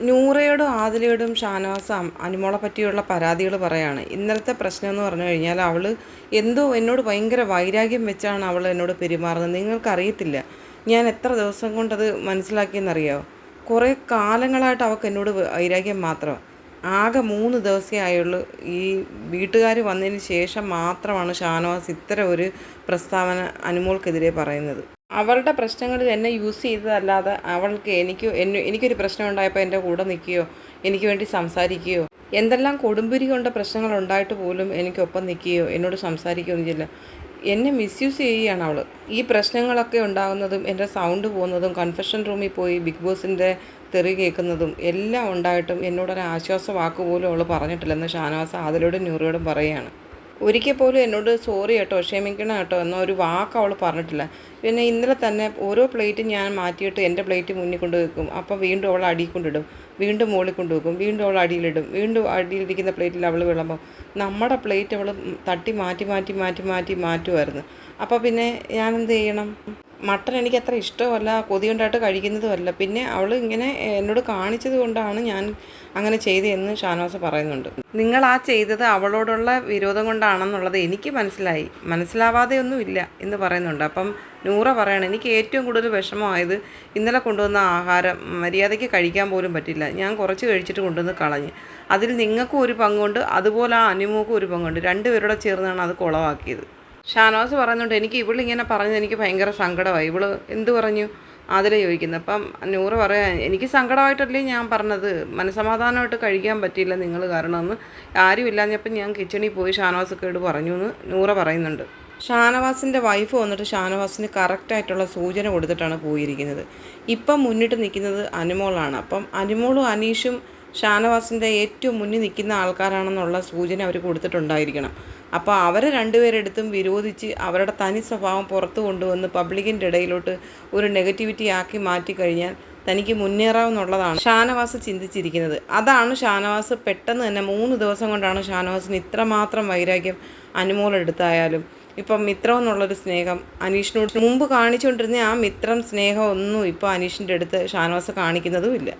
നൂറയോടും ആദിലയോടും ഷാനവാസം അനുമോളെ പറ്റിയുള്ള പരാതികൾ പറയാണ്. ഇന്നലത്തെ പ്രശ്നം എന്ന് പറഞ്ഞു കഴിഞ്ഞാൽ അവൾ എന്തോ എന്നോട് ഭയങ്കര വൈരാഗ്യം വെച്ചാണ് അവൾ എന്നോട് പെരുമാറുന്നത്. നിങ്ങൾക്കറിയത്തില്ല. ഞാൻ എത്ര ദിവസം കൊണ്ടത് മനസ്സിലാക്കിയെന്നറിയോ? കുറേ കാലങ്ങളായിട്ട് അവൾക്ക് എന്നോട് വൈരാഗ്യം മാത്രം. ആകെ മൂന്ന് ദിവസമേ ആയുള്ളൂ. ഈ വീട്ടുകാർ വന്നതിന് ശേഷം മാത്രമാണ് ഷാനവാസ് ഇത്തരം ഒരു പ്രസ്താവന അനുമോൾക്കെതിരെ പറയുന്നത്. അവളുടെ പ്രശ്നങ്ങളിൽ എന്നെ യൂസ് ചെയ്തതല്ലാതെ അവൾക്ക് എനിക്ക് എന്നെ എനിക്കൊരു പ്രശ്നം ഉണ്ടായപ്പോൾ എന്റെ കൂടെ നിൽക്കുകയോ എനിക്ക് വേണ്ടി സംസാരിക്കുകയോ എന്തെല്ലാം കൊടുമ്പിരി കൊണ്ട പ്രശ്നങ്ങൾ ഉണ്ടായിട്ട് പോലും എനിക്കൊപ്പം നിൽക്കുകയോ എന്നോട് സംസാരിക്കുകയോ ഒന്നും ചെയ്യില്ല എന്നെ മിസ്യൂസ് ചെയ്യുകയാണ് അവൾ ഈ പ്രശ്നങ്ങളൊക്കെ ഉണ്ടാകുന്നതും എന്റെ സൗണ്ട് പോകുന്നതും കൺഫെഷൻ റൂമിൽ പോയി ബിഗ് ബോസിന്റെ തെറി കേൾക്കുന്നതും എല്ലാം ഉണ്ടായിട്ടും എന്നോടൊരു ആശ്വാസ വാക്ക് പോലും അവൾ പറഞ്ഞിട്ടില്ലെന്ന് ഷാനവാസ് ആദിലോടും ന്യൂറിയോടും പറയുകയാണ്. ഒരിക്കൽ പോലും എന്നോട് സോറി കേട്ടോ ക്ഷമിക്കണം കേട്ടോ എന്നോ ഒരു വാക്ക് അവൾ പറഞ്ഞിട്ടില്ല. പിന്നെ ഇന്നലെ തന്നെ ഓരോ പ്ലേറ്റും ഞാൻ മാറ്റിയിട്ട് എന്റെ പ്ലേറ്റ് മുന്നിൽ കൊണ്ട് വെക്കും. അപ്പോൾ വീണ്ടും അവൾ അടിയിൽ കൊണ്ടിടും വീണ്ടും മുകളിൽ കൊണ്ട് വെക്കും. വീണ്ടും അവൾ അടിയിലിടും വീണ്ടും അടിയിലിരിക്കുന്ന പ്ലേറ്റിൽ അവൾ വിളമ്പും. നമ്മുടെ പ്ലേറ്റ് അവൾ തട്ടി മാറ്റി മാറ്റി മാറ്റി മാറ്റി മാറ്റുമായിരുന്നു അപ്പോൾ പിന്നെ ഞാൻ എന്ത് ചെയ്യണം? മട്ടൺ എനിക്ക് അത്ര ഇഷ്ടമല്ല കൊതി കൊണ്ടായിട്ട് കഴിക്കുന്നതുമല്ല. പിന്നെ അവൾ ഇങ്ങനെ എന്നോട് കാണിച്ചത് കൊണ്ടാണ് ഞാൻ അങ്ങനെ ചെയ്തതെന്ന് ഷാനവാസ് പറയുന്നുണ്ട്. നിങ്ങൾ ആ ചെയ്തത് അവളോടുള്ള വിരോധം കൊണ്ടാണെന്നുള്ളത് എനിക്ക് മനസ്സിലായി. മനസ്സിലാവാതെയൊന്നും ഇല്ല എന്ന് പറയുന്നുണ്ട്. അപ്പം നൂറ പറയണം എനിക്ക് ഏറ്റവും കൂടുതൽ വിഷമമായത് ഇന്നലെ കൊണ്ടുവന്ന ആഹാരം. മര്യാദയ്ക്ക് കഴിക്കാൻ പോലും പറ്റില്ല. ഞാൻ കുറച്ച് കഴിച്ചിട്ട് കൊണ്ടുവന്ന് കളഞ്ഞ്. അതിൽ നിങ്ങൾക്കും ഒരു പങ്കുണ്ട് അതുപോലെ ആ അനുമോക്കും ഒരു പങ്കുണ്ട്. രണ്ടുപേരുടെ ചേർന്നാണ് അത് കുളവാക്കിയത് ഷാനവാസ് പറയുന്നുണ്ട് എനിക്ക് ഇവളിങ്ങനെ പറഞ്ഞത് എനിക്ക് ഭയങ്കര സങ്കടമായി ഇവൾ എന്ത് പറഞ്ഞു? അതിലെ ചോദിക്കുന്നത്. അപ്പം നൂറ് പറയാ എനിക്ക് സങ്കടമായിട്ടല്ലേ ഞാൻ പറഞ്ഞത്? മനസമാധാനമായിട്ട് കഴിക്കാൻ പറ്റിയില്ല നിങ്ങൾ കാരണമെന്ന്. ആരും ഇല്ലാഞ്ഞപ്പം ഞാൻ കിച്ചണിൽ പോയി ഷാനവാസ് കേട് പറഞ്ഞു എന്ന് നൂറ പറയുന്നുണ്ട്. ഷാനവാസിന്റെ വൈഫ് വന്നിട്ട് ഷാനവാസിന് കറക്റ്റായിട്ടുള്ള സൂചന കൊടുത്തിട്ടാണ് പോയിരിക്കുന്നത്. ഇപ്പം മുന്നിട്ട് നിൽക്കുന്നത് അനുമോളാണ്. അപ്പം അനുമോളും അനീഷും ഷാനവാസിന്റെ ഏറ്റവും മുന്നിൽ നിൽക്കുന്ന ആൾക്കാരാണെന്നുള്ള സൂചന അവർ കൊടുത്തിട്ടുണ്ടായിരിക്കണം. അപ്പോൾ അവരെ രണ്ടുപേരെടുത്തും വിരോധിച്ച് അവരുടെ തനി സ്വഭാവം പുറത്തു കൊണ്ടുവന്ന് പബ്ലിക്കിന്റെ ഇടയിലോട്ട് ഒരു നെഗറ്റിവിറ്റി ആക്കി മാറ്റിക്കഴിഞ്ഞാൽ തനിക്ക് മുന്നേറാമെന്നുള്ളതാണ് ഷാനവാസ് ചിന്തിച്ചിരിക്കുന്നത്. അതാണ് ഷാനവാസ് പെട്ടെന്ന് തന്നെ മൂന്ന് ദിവസം കൊണ്ടാണ് ഷാനവാസിന് ഇത്രമാത്രം വൈരാഗ്യം അനുമോളെടുത്തായാലും. ഇപ്പം മിത്രം എന്നുള്ളൊരു സ്നേഹം അനീഷിനോട് മുമ്പ് കാണിച്ചുകൊണ്ടിരുന്ന ആ മിത്രം സ്നേഹം ഒന്നും ഇപ്പോൾ അനീഷിന്റെ അടുത്ത് ഷാനവാസ് കാണിക്കുന്നതും ഇല്ല.